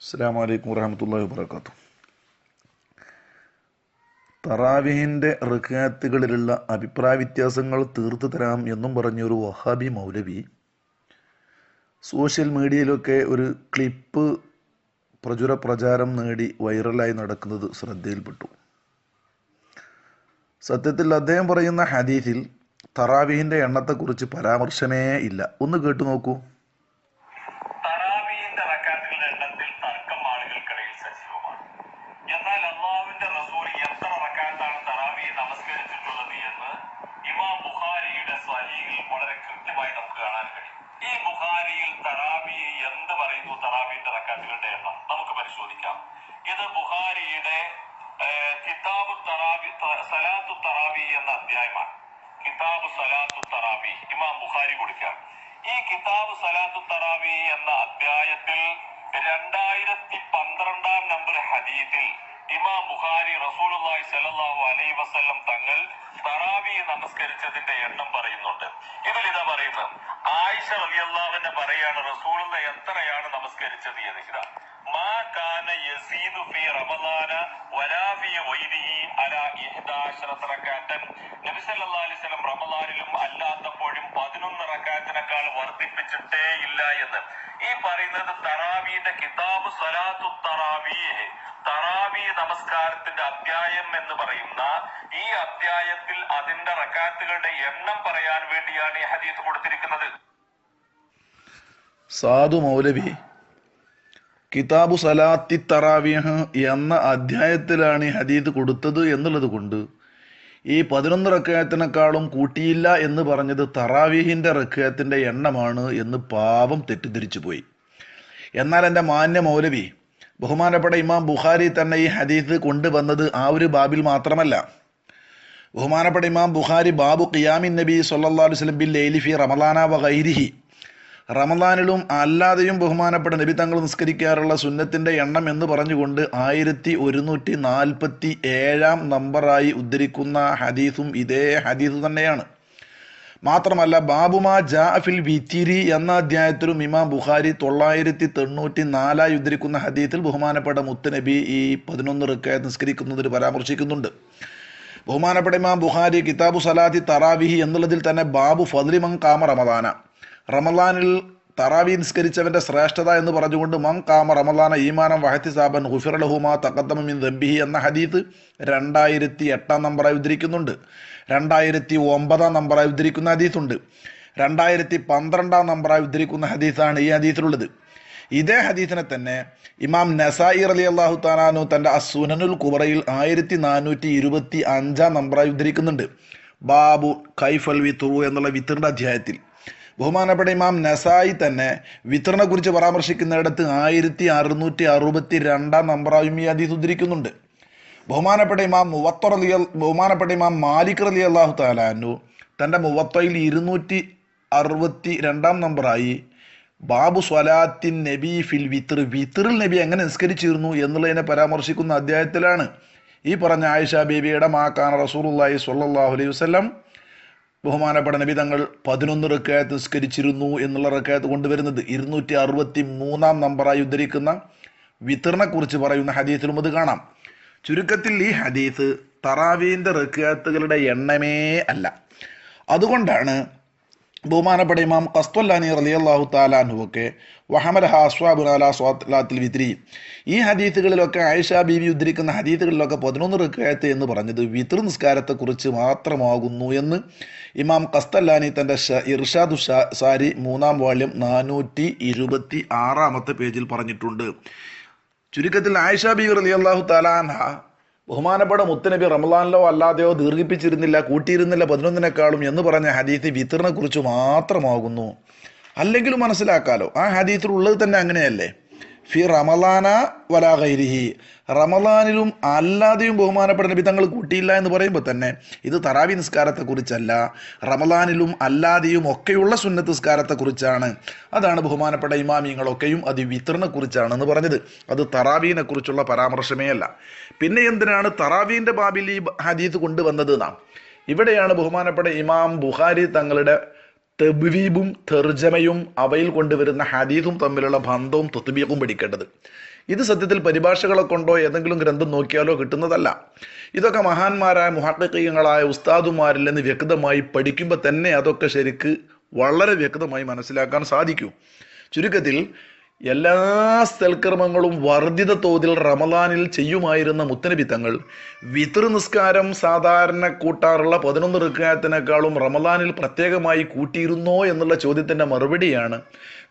അസ്സാം വലൈക്കും വറഹമത്തല്ലാ വാബർക്കാത്തു തറാവീഹിന്റെ റിഖാത്തുകളിലുള്ള അഭിപ്രായ വ്യത്യാസങ്ങൾ തീർത്തു തരാം എന്നും പറഞ്ഞൊരു വഹാബി മൗലവി സോഷ്യൽ മീഡിയയിലൊക്കെ ഒരു ക്ലിപ്പ് പ്രചുര പ്രചാരം നേടി വൈറലായി നടക്കുന്നത് ശ്രദ്ധയിൽപ്പെട്ടു. സത്യത്തിൽ അദ്ദേഹം പറയുന്ന ഹദീസിൽ തറാവീഹിന്റെ എണ്ണത്തെക്കുറിച്ച് പരാമർശമേ ഇല്ല. ഒന്ന് കേട്ടു നോക്കൂ. ഇത് ബുഹാരിയുടെ കിതാബ് തറാബി സലാത്തു തറാബി എന്ന അധ്യായമാണ്. കിതാബ് സലാത്തു തറാബി ഇമാം ബുഹാരി കൊടുക്കുക. ഈ കിതാബ് സലാത്തു തറാബി എന്ന അധ്യായത്തിൽ രണ്ടായിരത്തി പന്ത്രണ്ടാം നമ്പർ ഹദീത്തിൽ ഇമാം ബുഹാരി റസൂലുള്ളാഹി സ്വല്ലല്ലാഹു അലൈഹി വസല്ലം തങ്ങൾ തറാവി നമസ്കരിച്ചതിന്റെ എണ്ണം പറയുന്നുണ്ട്. ഇതിൽ ഇതാ പറയുന്നത് ആയിഷ റബിയല്ലാവിന്റെ പറയാണ് റസൂലുള്ള എത്രയാണ് നമസ്കരിച്ചത് എന്ന്. ഇതാ മാ കാന യസീദു ഫീ റമളാന വലാ ഫീ ഗൈരിഹി അലാ നബി സല്ലല്ലാഹു അലൈഹി വസല്ലം റമളാനിലും അല്ലാത്തപ്പോഴും 11 റകഅത്തിനേക്കാൾ വർദ്ധിപ്പിച്ചിട്ടേ ഇല്ല എന്ന്. ഈ പറയുന്നത് തറാവിയുടെ കിതാബ് സലാത്തു തറാവീഹ് തറാവി നമസ്കാരത്തിന്റെ അധ്യായം എന്ന് പറയുന്ന ഈ അധ്യായത്തിൽ അതിന്റെ റക്കാത്തുകളുടെ എണ്ണം പറയാൻ വേണ്ടിയാണ് ഈ ഹദീസ് കൊടുത്തിരിക്കുന്നത്. സാധു മൗലവി കിതാബു സലാത്തി തറാവിഹ് എന്ന അധ്യായത്തിലാണ് ഈ ഹദീദ് കൊടുത്തത് എന്നുള്ളത് കൊണ്ട് ഈ പതിനൊന്ന് റക്കയത്തിനേക്കാളും കൂട്ടിയില്ല എന്ന് പറഞ്ഞത് തറാവീഹിന്റെ റക്കയത്തിന്റെ എണ്ണമാണ് എന്ന് പാവം തെറ്റിദ്ധരിച്ചു പോയി. എന്നാൽ എന്റെ മാന്യ മൗലവി ബഹുമാനപ്പെട്ട ഇമാം ബുഖാരി തന്നെ ഈ ഹദീസ് കൊണ്ടുവന്നത് ആ ഒരു ബാബിൽ മാത്രമല്ല. ബഹുമാനപ്പെട്ട ഇമാം ബുഖാരി ബാബു ഖിയാമിൻ നബി സല്ലാ അലൈഹി വസല്ലം ബിൽ ലൈലി ഫി റമളാന വ ഗൈരിഹി റമദാനിലും അല്ലാതെയും ബഹുമാനപ്പെട്ട നബി തങ്ങൾ നിസ്കരിക്കാറുള്ള സുന്നത്തിന്റെ എണ്ണം എന്ന് പറഞ്ഞുകൊണ്ട് ആയിരത്തി ഒരുന്നൂറ്റി നാൽപ്പത്തി ഏഴാം നമ്പറായി ഉദ്ധരിക്കുന്ന ഹദീസും ഇതേ ഹദീസ് തന്നെയാണ്. മാത്രമല്ല ബാബുമാ ജാഫിൽ വിത്തിരി എന്ന അധ്യായത്തിലും ഇമാം ബുഖാരി തൊള്ളായിരത്തി തൊണ്ണൂറ്റി നാലായി ഉദ്ധരിക്കുന്ന ഹദീത്തിൽ ബഹുമാനപ്പെട്ട മുത്തനബി ഈ പതിനൊന്ന് റിക്കായത്ത് നിസ്കരിക്കുന്നതിൽ പരാമർശിക്കുന്നുണ്ട്. ബഹുമാനപ്പെട്ട ഇമാം ബുഖാരി കിതാബു സലാത്തി തറാവിഹി എന്നുള്ളതിൽ തന്നെ ബാബു ഫദ്രിമങ് കാമ റമദാന. റമദാനിൽ തറാവി നിസ്കരിച്ചവന്റെ ശ്രേഷ്ഠത എന്ന് പറഞ്ഞുകൊണ്ട് മം കാമ റമലാന ഈമാനം വഹത്തി സാബൻ ഹുഫിറലഹുമാ തക്കത്തമ മിൻ ദംബിഹി എന്ന ഹദീത്ത് രണ്ടായിരത്തി എട്ടാം നമ്പറായി ഉദ്ധരിക്കുന്നുണ്ട്. രണ്ടായിരത്തി ഒമ്പതാം നമ്പറായി ഉദ്ധരിക്കുന്ന ഹദീത്തുണ്ട്. രണ്ടായിരത്തി പന്ത്രണ്ടാം നമ്പറായി ഉദ്ധരിക്കുന്ന ഹദീസാണ് ഈ ഹദീസിലുള്ളത് ഇതേ ഹദീസിനെ തന്നെ ഇമാം നസായി അലി അള്ളാഹു താലാനു തന്റെ അസുനനുൽ കുബറയിൽ ആയിരത്തി നാനൂറ്റി ഇരുപത്തി അഞ്ചാം നമ്പറായി ഉദ്ധരിക്കുന്നുണ്ട്. ബാബു കൈഫൽ വിത്തുറു എന്നുള്ള വിത്തറിന്റെ അധ്യായത്തിൽ. ബഹുമാനപ്പെട്ട ഇമാം നസായി തന്നെ വിത്തറിനെ കുറിച്ച് പരാമർശിക്കുന്നിടത്ത് ആയിരത്തി അറുന്നൂറ്റി അറുപത്തി രണ്ടാം നമ്പറായും ഈ ഹദീസ് ഉദ്ധരിക്കുന്നുണ്ട്. ബഹുമാനപ്പെട്ട ഇമാം മുവത്തർ അലി ബഹുമാനപ്പെട്ട ഇമാം മാലിക് അലി അള്ളാഹു താലാനു തന്റെ മുവത്തയിൽ ഇരുന്നൂറ്റി അറുപത്തി രണ്ടാം നമ്പറായി ബാബു സ്വലാത്തിൻ നബി ഫിൽ വിത്ര വിത്രിൽ നബി എങ്ങനെ നിസ്കരിച്ചിരുന്നു എന്നുള്ളതിനെ പരാമർശിക്കുന്ന അധ്യായത്തിലാണ് ഈ പറഞ്ഞ ആയിഷ ബേബിയുടെ മാക്കാൻ റസൂലുള്ളാഹി സ്വല്ലല്ലാഹു അലൈഹി വസല്ലം ബഹുമാനപ്പെട്ട നബി തങ്ങൾ പതിനൊന്ന് റക്കായത്ത് നിസ്കരിച്ചിരുന്നു എന്നുള്ള റക്കായത്ത് കൊണ്ടുവരുന്നത് ഇരുന്നൂറ്റി അറുപത്തി മൂന്നാം നമ്പറായി ഉദ്ധരിക്കുന്ന വിത്തറിനെ പറയുന്ന ഹദീസിലും അത് കാണാം. ചുരുക്കത്തിൽ ഈ ഹദീസ് തറാവീന്റെ റക്കാത്തുകളുടെ എണ്ണമേ അല്ല. അതുകൊണ്ടാണ് ബഹുമാനപ്പെട്ട ഇമാം കസ്തൊല്ലാനി റലിയല്ലാഹു താലാൻഹുവൊക്കെ വഹമൽ ഹാസ്വാബുനാല സ്വാത്തിൽ വിത്രി ഈ ഹദീത്തുകളിലൊക്കെ ആയിഷ ബീവി ഉദ്ധരിക്കുന്ന ഹദീത്തുകളിലൊക്കെ പതിനൊന്ന് റിക്കായത്ത് എന്ന് പറഞ്ഞത് വിതൃ നിസ്കാരത്തെക്കുറിച്ച് മാത്രമാകുന്നു എന്ന് ഇമാം കസ്തല്ലാനി തന്റെ ഇർഷാദു സാരി മൂന്നാം വാള്യം നാനൂറ്റി ഇരുപത്തി ആറാമത്തെ പേജിൽ പറഞ്ഞിട്ടുണ്ട്. ചുരുക്കത്തിൽ ആയിഷ ബീവി അള്ളാഹു താലാൻഹ ബഹുമാനപ്പെട്ട മുത്തനബി റമലാനിലോ അല്ലാതെയോ ദീർഘിപ്പിച്ചിരുന്നില്ല കൂട്ടിയിരുന്നില്ല പതിനൊന്നിനേക്കാളും എന്ന് പറഞ്ഞ ഹദീത്ത് വിത്തറിനെ കുറിച്ച് മാത്രമാകുന്നു. അല്ലെങ്കിലും മനസ്സിലാക്കാലോ. ആ ഹദീത്തിൽ ഉള്ളത് തന്നെ അങ്ങനെയല്ലേ? ഫി റമലാന വലാ ഗൈരിഹി. റമലാനിലും അല്ലാതെയും ബഹുമാനപ്പെട്ട നബി തങ്ങൾ കൂട്ടിയില്ല എന്ന് പറയുമ്പോൾ തന്നെ ഇത് തറാവി നിസ്കാരത്തെക്കുറിച്ചല്ല. റമലാനിലും അല്ലാതെയും ഒക്കെയുള്ള സുന്നത്ത് നിസ്കാരത്തെക്കുറിച്ചാണ്. അതാണ് ബഹുമാനപ്പെട്ട ഇമാമിയങ്ങളൊക്കെയും അത് കുറിച്ചാണെന്ന് പറഞ്ഞത്. അത് തറാവീനെ കുറിച്ചുള്ള പരാമർശമേ അല്ല. പിന്നെ എന്തിനാണ് തറാവീന്റെ ബാബിൽ ഈ ഹദീത്ത് കൊണ്ടുവന്നത് നാം? ഇവിടെയാണ് ബഹുമാനപ്പെട്ട ഇമാം ബുഹാരി തങ്ങളുടെ തെബീബും തെർജമയും അവയിൽ കൊണ്ടുവരുന്ന ഹദീസും തമ്മിലുള്ള ബന്ധവും തൊത്തുബീഖും പഠിക്കേണ്ടത് ഇത് സത്യത്തിൽ പരിഭാഷകളെ കൊണ്ടോ ഏതെങ്കിലും ഗ്രന്ഥം നോക്കിയാലോ കിട്ടുന്നതല്ല. ഇതൊക്കെ മഹാന്മാരായ മുഹക്കീയങ്ങളായ ഉസ്താദുമാരിൽ നിന്ന് വ്യക്തമായി പഠിക്കുമ്പോൾ തന്നെ അതൊക്കെ ശരിക്ക് വളരെ വ്യക്തമായി മനസ്സിലാക്കാൻ സാധിക്കും. ചുരുക്കത്തിൽ എല്ലാ സൽക്കർമ്മങ്ങളും വർദ്ധിത തോതിൽ റമദാനിൽ ചെയ്യുമായിരുന്ന മുത്തനബി തങ്ങൾ വിതൃ നിസ്കാരം സാധാരണ കൂട്ടാറുള്ള പതിനൊന്ന് ഋക്കായത്തിനേക്കാളും റമദാനിൽ പ്രത്യേകമായി കൂട്ടിയിരുന്നോ എന്നുള്ള ചോദ്യത്തിന്റെ മറുപടിയാണ്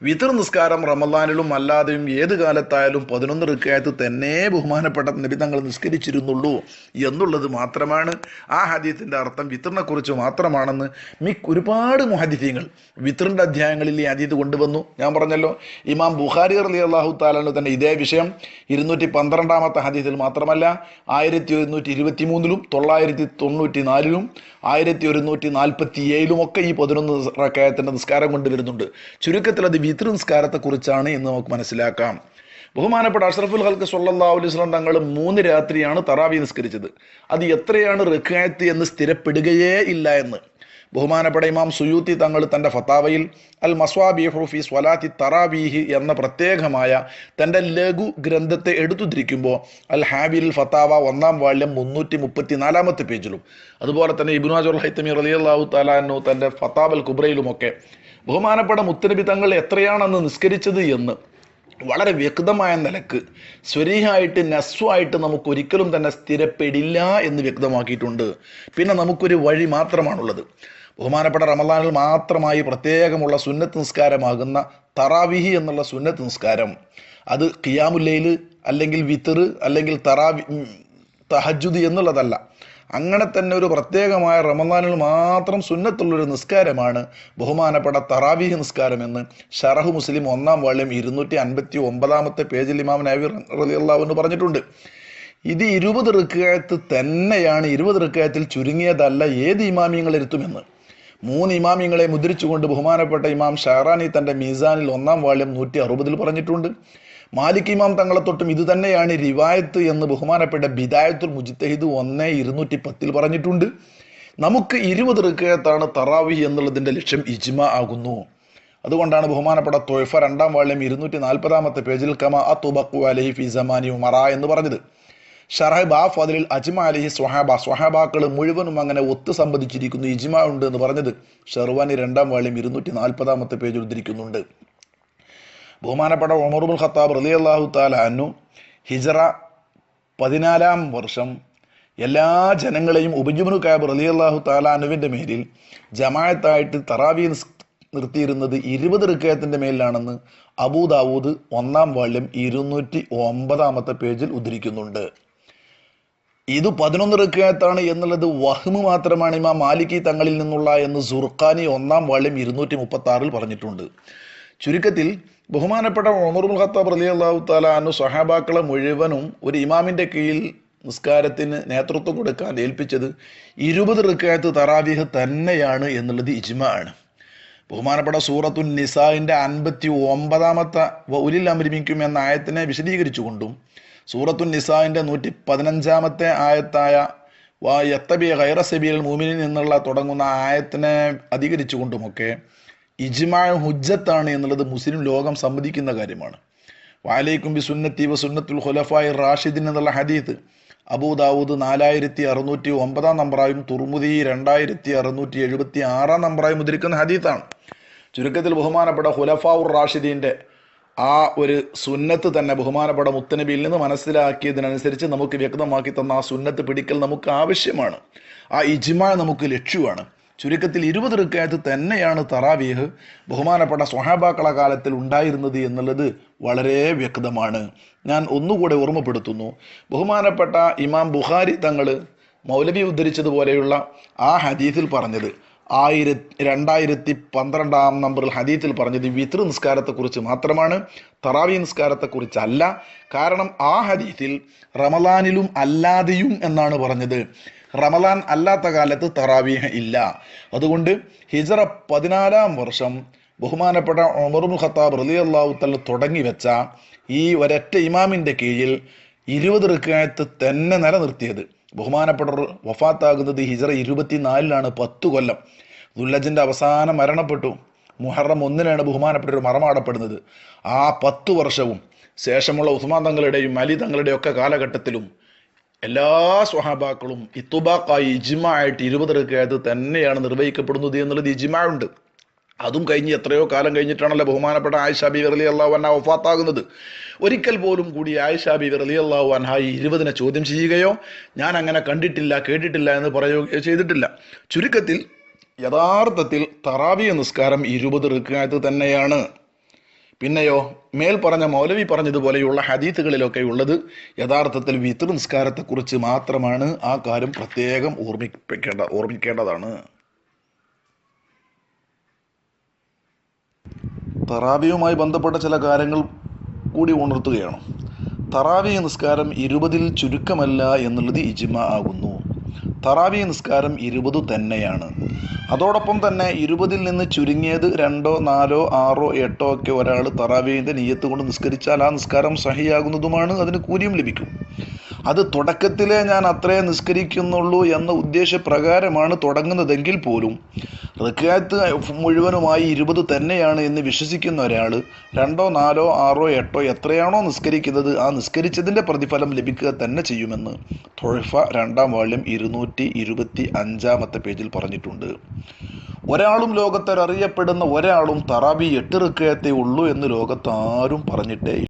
വിതൃ നിസ്കാരം റമദാനിലും അല്ലാതെയും ഏത് കാലത്തായാലും പതിനൊന്ന് ഋക്കായത്ത് തന്നെ ബഹുമാനപ്പെട്ട നബി തങ്ങൾ നിസ്കരിച്ചിരുന്നുള്ളൂ എന്നുള്ളത് മാത്രമാണ് ആ ഹദീത്തിന്റെ അർത്ഥം. വിതറിനെക്കുറിച്ച് മാത്രമാണെന്ന് മിക്ക ഒരുപാട് മുഹദിഫ്യങ്ങൾ വിത്തറിന്റെ അധ്യായങ്ങളിൽ ഈ ഹദീത്ത് കൊണ്ടുവന്നു. ഞാൻ പറഞ്ഞല്ലോ ഇമാം ബുഖാരി അലി അള്ളാഹു താലാനു തന്നെ ഇതേ വിഷയം ഇരുന്നൂറ്റി പന്ത്രണ്ടാമത്തെ ഹദീസിൽ മാത്രമല്ല ആയിരത്തി ഒരുന്നൂറ്റി ഇരുപത്തി മൂന്നിലും തൊള്ളായിരത്തി തൊണ്ണൂറ്റി നാലിലും ആയിരത്തി ഒരുന്നൂറ്റി നാൽപ്പത്തി ഏഴിലും ഒക്കെ ഈ പതിനൊന്ന് റക്കായത്തിന്റെ നിസ്കാരം കൊണ്ടുവരുന്നുണ്ട് ചുരുക്കത്തിൽ അത് വിതൃ നിസ്കാരത്തെക്കുറിച്ചാണ് എന്ന് നമുക്ക് മനസ്സിലാക്കാം. ബഹുമാനപ്പെട്ട അഷ്റഫുൽ ഹൽക്ക് സല്ലാ അലൈസ്ലാം തങ്ങൾ മൂന്ന് രാത്രിയാണ് തറാവി നിസ്കരിച്ചത്. അത് എത്രയാണ് റിക്കായത്ത് എന്ന് സ്ഥിരപ്പെടുകയേ ഇല്ല എന്ന്. ബഹുമാനപ്പെട്ട ഇമാം സുയൂത്തി തങ്ങൾ തന്റെ ഫത്താവയിൽ അൽ മസ്വാബിഹു ഫി സ്വലാത്തി തറാബീഹി എന്ന പ്രത്യേകമായ തന്റെ ലഘു ഗ്രന്ഥത്തെ എടുത്തുതിരിക്കുമ്പോൾ അൽ ഹാബിൽ ഫത്താവ ഒന്നാം വാള്യം മുന്നൂറ്റി മുപ്പത്തി നാലാമത്തെ പേജിലും അതുപോലെ തന്നെ ഇബുനാജുൽ ഹൈത്തമി റലിയല്ലാഹു താലാനു തന്റെ ഫത്താബൽ കുബ്രയിലുമൊക്കെ ബഹുമാനപ്പെട്ട മുത്തനബി തങ്ങൾ എത്രയാണെന്ന് നിസ്കരിച്ചത് എന്ന് വളരെ വ്യക്തമായ നിലയ്ക്ക് സ്വരീഹായിട്ട് നസ്വായിട്ട് നമുക്ക് ഒരിക്കലും തന്നെ സ്ഥിരപ്പെടില്ല എന്ന് വ്യക്തമാക്കിയിട്ടുണ്ട്. പിന്നെ നമുക്കൊരു വഴി മാത്രമാണുള്ളത്. ബഹുമാനപ്പെട്ട റമദാനിൽ മാത്രമായി പ്രത്യേകമുള്ള സുന്നത്ത് നിസ്കാരമാകുന്ന തറാവിഹി എന്നുള്ള സുന്നത്ത് നിസ്കാരം. അത് ഖിയാമുല്ലയിൽ അല്ലെങ്കിൽ വിത്തർ അല്ലെങ്കിൽ തറാവി തഹജുദ് എന്നുള്ളതല്ല. അങ്ങനെ തന്നെ ഒരു പ്രത്യേകമായ റമദാനിൽ മാത്രം സുന്നത്തുള്ളൊരു നിസ്കാരമാണ് ബഹുമാനപ്പെട്ട തറാവീഹ് നിസ്കാരം എന്ന് ഷറഹു മുസ്ലിം ഒന്നാം വാള്യം ഇരുന്നൂറ്റി അൻപത്തി ഒമ്പതാമത്തെ പേജിൽ ഇമാം നബി റലിയല്ലാവെന്ന് പറഞ്ഞിട്ടുണ്ട്. ഇത് ഇരുപത് റിക്കായത്ത് തന്നെയാണ് ഇരുപത് റിക്കായത്തിൽ ചുരുങ്ങിയതല്ല ഏത് ഇമാമിയങ്ങൾ ഇരുത്തുമെന്ന് മൂന്ന് ഇമാമിങ്ങളെ മുദ്രിച്ചുകൊണ്ട് ബഹുമാനപ്പെട്ട ഇമാം ഷാറാനി തന്റെ മീസാനിൽ ഒന്നാം വാള്യം നൂറ്റി അറുപതിൽ പറഞ്ഞിട്ടുണ്ട്. മാലിക് ഇമാം തങ്ങളെ തൊട്ടും ഇത് തന്നെയാണ് റിവായത്ത് എന്ന് ബഹുമാനപ്പെട്ട ബിദായത്തുൽ മുജിത്തഹിദ് ഒന്ന് ഇരുന്നൂറ്റി പത്തിൽ പറഞ്ഞിട്ടുണ്ട്. നമുക്ക് ഇരുപത് റിക്കയത്താണ് തറാവി എന്നുള്ളതിന്റെ ലക്ഷ്യം ഇജ്മ ആകുന്നു. അതുകൊണ്ടാണ് ബഹുമാനപ്പെട്ട തൊയ്ഫ രണ്ടാം വാള്യം ഇരുന്നൂറ്റി നാൽപ്പതാമത്തെ പേജിൽ കമ അത്തുബക്കു അലഹി ഫി സമാനി ഉമറ എന്ന് പറഞ്ഞത്. ഷറഹ് ആ ഫതിലിൽ അജ്മ അലിഹി സ്വഹാബ സ്വഹാബാക്കൾ മുഴുവനും അങ്ങനെ ഒത്തു സംബന്ധിച്ചിരിക്കുന്നു ഇജ്മ ഉണ്ട് എന്ന് പറഞ്ഞത് ഷെർവാനി രണ്ടാം വാള്യം ഇരുന്നൂറ്റി നാൽപ്പതാമത്തെ പേജ് ഉദ്ധരിക്കുന്നുണ്ട്. ബഹുമാനപ്പെട്ട ഒമറുബുൽ ഖത്താബ് റലി അള്ളാഹു താലു ഹിജറ പതിനാലാം വർഷം എല്ലാ ജനങ്ങളെയും ഉപജുബനു കാബ് റലി അള്ളാഹു താലാനുവിന്റെ മേലിൽ ജമായത്തായിട്ട് തറാവി നിർത്തിയിരുന്നത് ഇരുപത് റിക്കയത്തിന്റെ മേലിലാണെന്ന് അബൂദാവൂദ് ഒന്നാം വാള്യം ഇരുന്നൂറ്റി ഒമ്പതാമത്തെ പേജിൽ ഉദ്ധരിക്കുന്നുണ്ട്. ഇത് പതിനൊന്ന് റിക്കയത്താണ് എന്നുള്ളത് വഹ്മ് മാത്രമാണ് ഇമാം മാലിക്കി തങ്ങളിൽ നിന്നുള്ള എന്ന് സുർഖാനി ഒന്നാം വാള്യം ഇരുന്നൂറ്റി മുപ്പത്തി ആറിൽ പറഞ്ഞിട്ടുണ്ട്. ചുരുക്കത്തിൽ ബഹുമാനപ്പെട്ട ഒമറുൽ ഖത്താബ് റലി അള്ളാഹു താല അന്നു സഹാബാക്കളെ മുഴുവനും ഒരു ഇമാമിന്റെ കീഴിൽ നിസ്കാരത്തിന് നേതൃത്വം കൊടുക്കാൻ ഏൽപ്പിച്ചത് ഇരുപത് റിക്കായത്ത് തറാവിഹ് തന്നെയാണ് എന്നുള്ളത് ഇജ്മ ആണ്. ബഹുമാനപ്പെട്ട സൂറത്തുൻ നിസാഇന്റെ അൻപത്തി ഒമ്പതാമത്തെ ഉലിൽ അമരിമിക്കും എന്ന ആയത്തിനെ വിശദീകരിച്ചുകൊണ്ടും സൂറത്തുൻ നിസാഇന്റെ നൂറ്റി പതിനഞ്ചാമത്തെ ആയത്തായ വാ യത്തബി ഖൈറ സബീൽ മൂമിനിൽ നിന്നുള്ള തുടങ്ങുന്ന ആയത്തിനെ അധികരിച്ചുകൊണ്ടുമൊക്കെ ഇജ്മാ ഹുജ്ജത്താണ് എന്നുള്ളത് മുസ്ലിം ലോകം സമ്മതിക്കുന്ന കാര്യമാണ്. വാലൈക്കും ബി സുന്നത്തി വ സുന്നത്തുൽ ഖുലഫായി റാഷിദിൻ എന്നുള്ള ഹദീത്ത് അബൂദാവൂദ് നാലായിരത്തി അറുന്നൂറ്റി ഒമ്പതാം നമ്പറായും തുർമുദി രണ്ടായിരത്തി അറുന്നൂറ്റി എഴുപത്തി ആറാം നമ്പറായും ഉദ്ധരിക്കുന്ന ഹദീത്താണ്. ചുരുക്കത്തിൽ ബഹുമാനപ്പെട്ട ഖുലഫാവുർ റാഷിദീന്റെ ആ ഒരു സുന്നത്ത് തന്നെ ബഹുമാനപ്പെട്ട മുത്തനബിയിൽ നിന്ന് മനസ്സിലാക്കിയതിനനുസരിച്ച് നമുക്ക് വ്യക്തമാക്കി തന്ന ആ സുന്നത്ത് പിടിക്കൽ നമുക്ക് ആവശ്യമാണ്. ആ ഇജ്മ നമുക്ക് ലക്ഷ്യമാണ്. ചുരുക്കത്തിൽ ഇരുപത് റിക്കായത്ത് തന്നെയാണ് തറാവീഹ് ബഹുമാനപ്പെട്ട സ്വഹാബാക്കള കാലത്തിൽ ഉണ്ടായിരുന്നത് എന്നുള്ളത് വളരെ വ്യക്തമാണ്. ഞാൻ ഒന്നുകൂടെ ഓർമ്മപ്പെടുത്തുന്നു. ബഹുമാനപ്പെട്ട ഇമാം ബുഖാരി തങ്ങൾ മൗലവി ഉദ്ധരിച്ചതുപോലെയുള്ള ആ ഹദീസിൽ പറഞ്ഞത് ആയിരത്തി രണ്ടായിരത്തി പന്ത്രണ്ടാം നമ്പറിൽ ഹദീത്തിൽ പറഞ്ഞത് വിതൃ നിസ്കാരത്തെക്കുറിച്ച് മാത്രമാണ് തറാവി നിസ്കാരത്തെക്കുറിച്ചല്ല. കാരണം ആ ഹദീത്തിൽ റമലാനിലും അല്ലാതെയും എന്നാണ് പറഞ്ഞത്. റമലാൻ അല്ലാത്ത കാലത്ത് തറാവീഹ് ഇല്ല. അതുകൊണ്ട് ഹിജറ പതിനാലാം വർഷം ബഹുമാനപ്പെട്ട ഉമറുൽ ഖത്താബ് റലി അള്ളാഹു തല്ല തുടങ്ങി വെച്ച ഈ ഒരൊറ്റ ഇമാമിന്റെ കീഴിൽ ഇരുപത് റിക്കായത്ത് തന്നെ നിലനിർത്തിയത്. ബഹുമാനപ്പെട്ട വഫാത്താകുന്നത് ഹിജറ ഇരുപത്തിനാലിലാണ് പത്ത് കൊല്ലം. ദുല്ലജിന്റെ അവസാനം മരണപ്പെട്ടു. മുഹറം ഒന്നിനാണ് ബഹുമാനപ്പെട്ടവർ മറമാടപ്പെടുന്നത്. ആ പത്തു വർഷവും ശേഷമുള്ള ഉസ്മാൻ തങ്ങളുടെയും അലി തങ്ങളുടെയും ഒക്കെ കാലഘട്ടത്തിലും എല്ലാ സ്വഹാബാക്കളും ഇത്തുബാക്കായി ഇജിമായിട്ട് ഇരുപത് റക്കായത്ത് തന്നെയാണ് നിർവഹിക്കപ്പെടുന്നത് എന്നുള്ളത് ഇജിമാ ഉണ്ട്. അതും കഴിഞ്ഞ് എത്രയോ കാലം കഴിഞ്ഞിട്ടാണല്ലോ ബഹുമാനപ്പെട്ട ആയിഷ അലി അള്ളാഹു അന്ന ഒഫാത്താകുന്നത് ഒരിക്കൽ പോലും കൂടി ആയിഷ അലി അള്ളാഹു അൻഹ ഈ ഇരുപതിനെ ചോദ്യം ചെയ്യുകയോ ഞാൻ അങ്ങനെ കണ്ടിട്ടില്ല കേട്ടിട്ടില്ല എന്ന് പറയുകയോ ചെയ്തിട്ടില്ല. ചുരുക്കത്തിൽ യഥാർത്ഥത്തിൽ തറാവിയ നിസ്കാരം ഇരുപത് റിക്കായത്ത് തന്നെയാണ്. പിന്നെയോ മേൽ പറഞ്ഞ മൗലവി പറഞ്ഞതുപോലെയുള്ള ഹദീത്തുകളിലൊക്കെ ഉള്ളത് യഥാർത്ഥത്തിൽ വിതൃ നിസ്കാരത്തെക്കുറിച്ച് മാത്രമാണ് ആ കാര്യം പ്രത്യേകം ഓർമ്മിപ്പിക്കേണ്ട ഓർമ്മിക്കേണ്ടതാണ്. തറാവിയുമായി ബന്ധപ്പെട്ട ചില കാര്യങ്ങൾ കൂടി ഉണർത്തുകയാണ്. തറാവി നിസ്കാരം ഇരുപതിൽ ചുരുക്കമല്ല എന്നുള്ളത് ഇജിമ ആകുന്നു. തറാവി നിസ്കാരം ഇരുപത് തന്നെയാണ്. അതോടൊപ്പം തന്നെ ഇരുപതിൽ നിന്ന് ചുരുങ്ങിയത് രണ്ടോ നാലോ ആറോ എട്ടോ ഒക്കെ ഒരാൾ തറാവീന്റെ നീയത്ത് കൊണ്ട് നിസ്കരിച്ചാൽ ആ നിസ്കാരം സഹിയാകുന്നതുമാണ് അതിന് കൂലിയും ലഭിക്കും. അത് തുടക്കത്തിലേ ഞാൻ അത്രേ നിസ്കരിക്കുന്നുള്ളൂ എന്ന ഉദ്ദേശപ്രകാരമാണ് തുടങ്ങുന്നതെങ്കിൽ പോലും. റിക്കായത്ത് മുഴുവനുമായി ഇരുപത് തന്നെയാണ് എന്ന് വിശ്വസിക്കുന്ന ഒരാൾ രണ്ടോ നാലോ ആറോ എട്ടോ എത്രയാണോ നിസ്കരിക്കുന്നത് ആ നിസ്കരിച്ചതിന്റെ പ്രതിഫലം ലഭിക്കുക തന്നെ ചെയ്യുമെന്ന് തൊഴിഫ രണ്ടാം വാള്യം ഇരുന്നൂറ്റി ഇരുപത്തി അഞ്ചാമത്തെ പേജിൽ പറഞ്ഞിട്ടുണ്ട്. ഒരാളും ലോകത്തൊരറിയപ്പെടുന്ന ഒരാളും തറാബി എട്ട് റിക്കയത്തേ ഉള്ളൂ എന്ന് ലോകത്താരും പറഞ്ഞിട്ടേ